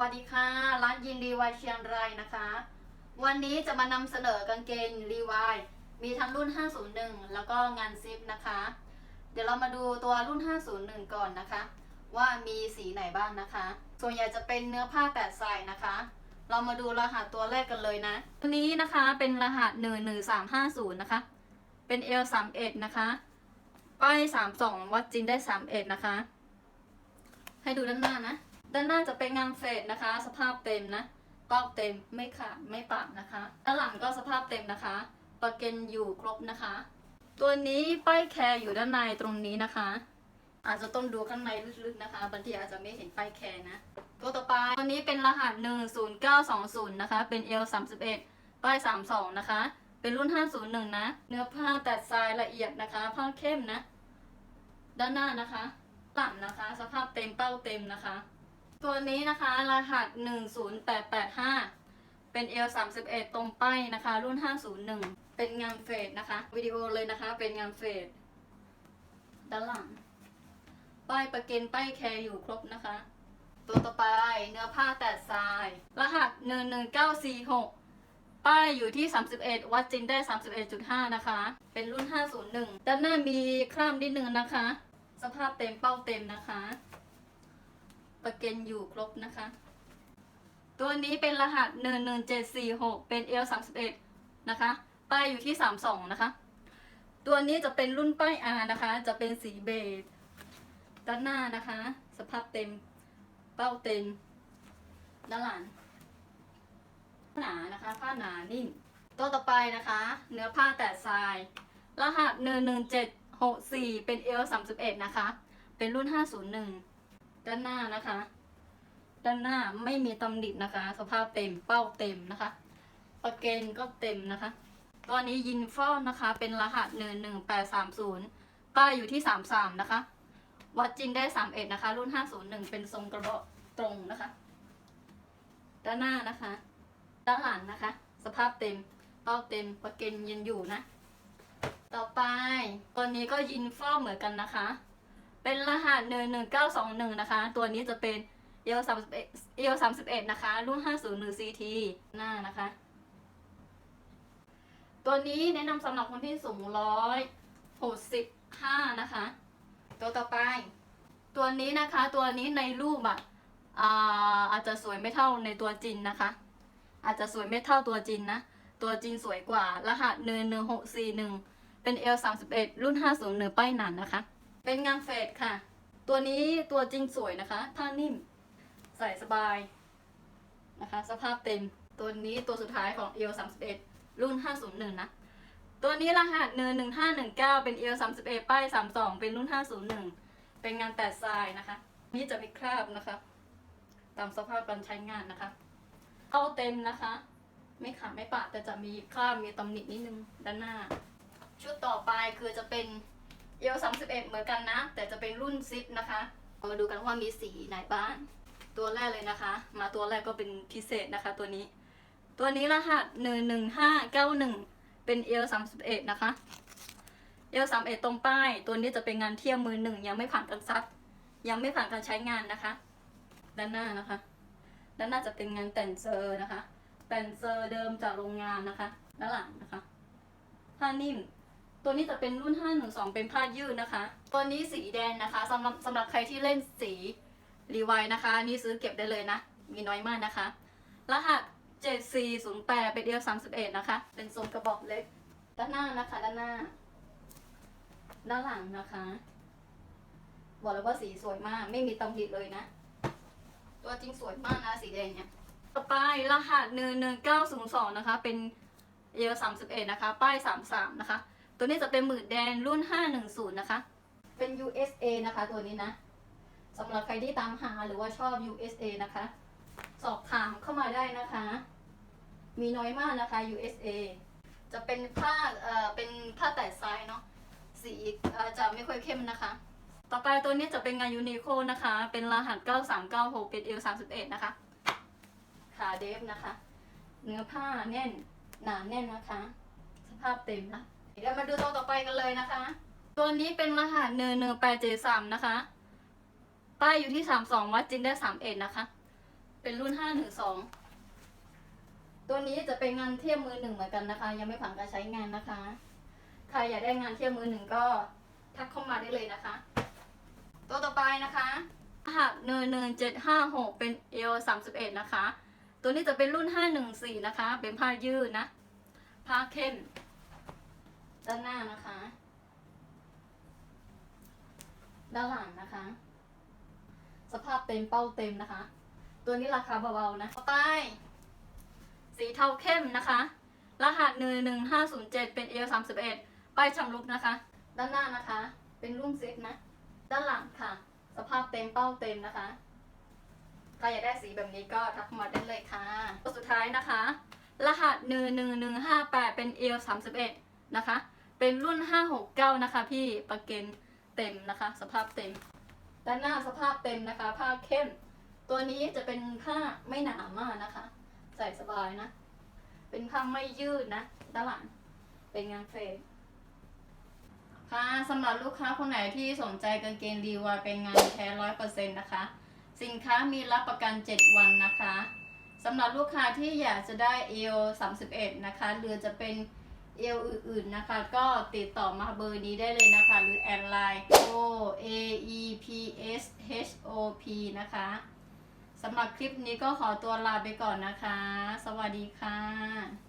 วัสดีค่ะ ร้านยินรีวายเชียงรายนะคะ วันนี้จะมานำเสนอกางเกงรีวายมีทั้งรุ่น 501 แล้วก็งานซิปนะคะ เดี๋ยวเรามาดูตัวรุ่น 501 ก่อนนะคะ ว่ามีสีไหนบ้างนะคะ ส่วนใหญ่จะเป็นเนื้อผ้าแตะใส่นะคะ เรามาดูรหัสตัวแรกกันเลยนะตัวนี้นะคะเป็นรหัส 11350 นะคะ เป็น L31 นะคะป้าย32 วัดจินได้ 31 นะคะ ให้ดูด้านหน้านะ ด้านหน้าจะเป็นงานเฟดนะคะ สภาพเต็มนะกล้องเต็มไม่ขาดไม่ปากนะคะด้านหลังก็สภาพเต็มนะคะประเก็นอยู่ครบนะคะ ตัวนี้ป้ายแคร์อยู่ด้านในตรงนี้นะคะ อาจจะต้องดูข้างในลึกๆนะคะบางทีอาจจะไม่เห็นป้ายแคร์นะตัวต่อไปตัวนี้เป็นรหัส 10920 นะคะ เป็น L 31 ป้าย 32 นะคะ เป็นรุ่น 501 นะ เนื้อผ้าแตดทรายละเอียดนะคะ ผ้าเข้มนะ ด้านหน้านะคะหลังนะคะ สภาพเต็มเป้าเต็มนะคะ ตัวนี้นะคะรหัส 10885 เป็น L 31ตรงป้ายนะคะ รุ่น 501 เป็นงานเฟดนะคะ วิดีโอเลยนะคะ เป็นงานเฟดด้านหลัง ป้ายประเก็นป้ายแคร์อยู่ครบนะคะ ตัวต่อไปเนื้อผ้าแตดทราย รหัส 11946 ป้ายอยู่ที่ 31 วัดจินได้ 31.5 นะคะ เป็นรุ่น 501 ด้านหน้ามีคราบนิดนึงนะคะ สภาพเต็มเป้าเต็มนะคะ ประเก็นอยู่ครบนะคะ ตัวนี้เป็นรหัส 11746 เป็น L 31 นะคะ ป้ายอยู่ที่ 32 นะคะ ตัวนี้จะเป็นรุ่นป้าย R นะคะ จะเป็นสีเบจด้านหน้านะคะ สภาพเต็ม เป้าเต็ม ด้านหลังหนานะคะ ผ้าหนานิ่ม ตัวต่อไปนะคะ เนื้อผ้าแตะทราย รหัส 11764 เป็น L 31 นะคะ เป็นรุ่น 501 ด้านหน้านะคะ ด้านหน้าไม่มีตำหนินะคะ สภาพเต็มเป้าเต็มนะคะประเกนก็เต็มนะคะตัวนี้ยินฟอลนะคะ เป็นรหัส11830ป้ายอยู่ที่33นะคะ วัดจริงได้31นะคะ รุ่น501เป็นทรงกระบอกตรงนะคะ ด้านหน้านะคะ ด้านหลังนะคะ สภาพเต็มเป้าเต็มประเกนยังอยู่นะ ต่อไปตัวนี้ก็ยินฟอลเหมือนกันนะคะ เป็นรหัสหนึ่งหนึ่งเก้าสองหนึ่งนะคะ ตัวนี้จะเป็นเอลสามสิบเอลสามสิบเอ็ดนะคะรุ่นห้าศูนย์หนึ่งซีทีหน้านะคะ ตัวนี้แนะนำสำหรับคนที่สูงร้อยหกสิบห้านะคะ ตัวต่อไป ตัวนี้นะคะตัวนี้ในรูปอะอาจจะสวยไม่เท่าในตัวจริงนะคะ อาจจะสวยไม่เท่าตัวจริงนะตัวจริงสวยกว่ารหัสเนหนึ่งหกสี่หนึ่งเป็นเอลสามสิบเอ็ดรุ่นห้าศูนย์หนึ่ป้ายหนานนะคะ เป็นงานเฟดค่ะ ตัวนี้ตัวจริงสวยนะคะ ผ้านิ่ม ใส่สบายนะคะ สภาพเต็ม ตัวนี้ตัวสุดท้ายของ L 31รุ่น 501 นะ ตัวนี้รหัสเนิน1519 เป็น L 31ป้าย 32 เป็นรุ่น 501 เป็นงานแตะทรายนะคะ นี่จะมีคราบนะคะ ตามสภาพการใช้งานนะคะ เข้าเต็มนะคะ ไม่ขาดไม่ปะแต่จะมีคราบมีตำหนินิดนึงด้านหน้า ชุดต่อไปคือจะเป็น L 31เอ็ดเหมือนกันนะ แต่จะเป็นรุ่นซิปนะคะมาดูกันว่ามีสีไหนบ้างตัวแรกเลยนะคะ มาตัวแรกก็เป็นพิเศษนะคะ ตัวนี้ ตัวนี้รหัส11591เก้าหนึ่งเป็น L 31นะคะ L 31ตรงป้าย ตัวนี้จะเป็นงานเทียมมือหนึ่งยังไม่ผ่านการซัก ยังไม่ผ่านการใช้งานนะคะ ด้านหน้านะคะ ด้านหน้าจะเป็นงานแต่นเซอร์นะคะแต่นเซอร์เดิมจากโรงงานนะคะ ด้านหลังนะคะผ้านิ่ม ตัวนี้จะเป็นรุ่น 512 เป็นผ้ายืดนะคะ ตัวนี้สีแดงนะคะสำหรับสำหรับใครที่เล่นสีรีไวน์นะคะอันนี่ซื้อเก็บได้เลยนะ มีน้อยมากนะคะ รหัส 7408 เป็นเอล31 นะคะ เป็นทรงกระบอกเล็ก ด้านหน้านะคะ ด้านหน้า ด้านหลังนะคะ บอกเลยว่าสีสวยมาก ไม่มีตำหนิเลยนะ ตัวจริงสวยมากนะสีแดงเนี่ย ต่อไปรหัส 11902 นะคะ เป็นเอล31 นะคะ ป้าย 33 นะคะ ตัวนี้จะเป็นหมื่นแดงรุ่น 510 นะคะ เป็น USA นะคะตัวนี้นะสำหรับใครที่ตามหาหรือว่าชอบ USA นะคะ สอบถามเข้ามาได้นะคะ มีน้อยมากนะคะ USA จะเป็นผ้าเอ่อเป็นผ้าแต่ทรายเนาะสีจะไม่ค่อยเข้มนะคะ ต่อไปตัวนี้จะเป็นงานยูนิโคนะคะ เป็นรหัส 9396 เป็น L 31 นะคะ ขาเดฟนะคะ เนื้อผ้าแน่นหนาแน่นนะคะ สภาพเต็มนะ เดี๋ยวมาดูตัวต่อไปกันเลยนะคะ ตัวนี้เป็นรหัสเนเนแปดเจสามนะคะ ป้ายอยู่ที่สามสองวัดจินได้สามเอ็ดนะคะ เป็นรุ่นห้าหนึ่งสองตัวนี้จะเป็นงานเทียบมือหนึ่งเหมือนกันนะคะ ยังไม่ผ่านการใช้งานนะคะ ใครอยากได้งานเทียบมือหนึ่งก็ทักเข้ามาได้เลยนะคะ ตัวต่อไปนะคะรหัสหนึ่งหนึ่งเจ็ดห้าหกเป็นเอลสามสิบเอ็ดนะคะ ตัวนี้จะเป็นรุ่นห้าหนึ่งสี่นะคะ เป็นผ้ายืดนะ ผ้าเข้มานหน้านะคะ ด้านหลังนะคะ สภาพเต็มเป้าเต็มนะคะ ตัวนี้ราคาเบาๆนะต่อไป สีเทาเข้มนะคะ รหัสหนึ่งหนึ่งห้าศูนย์เจ็ดเป็นเอลสามสิบเอ็ดป้ายชำรุกนะคะ ด้านหน้านะคะ เป็นรุ่นซิปนะ ด้านหลังค่ะ สภาพเต็มเป้าเต็มนะคะใครอยากได้สีแบบนี้ก็ทักมาได้เลยค่ะ ตัวสุดท้ายนะคะ รหัสหนึ่งหนึ่งหนึ่งห้าแปดเป็นเอลสามสิบเอ็ดนะคะ เป็นรุ่นห้าหกเก้านะคะ พี่ประเกนเต็มนะคะ สภาพเต็ม ด้านหน้าสภาพเต็มนะคะ ผ้าเข้ม ตัวนี้จะเป็นผ้าไม่หนามากนะคะ ใส่สบายนะ เป็นผ้าไม่ยืดนะ ด้านหลัง เป็นงานเฟรมค่ะสำหรับลูกค้าคนไหนที่สนใจกางเกงรีวายเป็นงานแท้ร้อยเปอร์เซ็นต์นะคะ สินค้ามีรับประกัน 7 วันนะคะสำหรับลูกค้าที่อยากจะได้เอล31 นะคะ หรือจะเป็น เอลอื่นๆนะคะ ก็ติดต่อมาเบอร์นี้ได้เลยนะคะ หรือแอดไลน์ O A E P S H O P นะคะสำหรับคลิปนี้ก็ขอตัวลาไปก่อนนะคะ สวัสดีค่ะ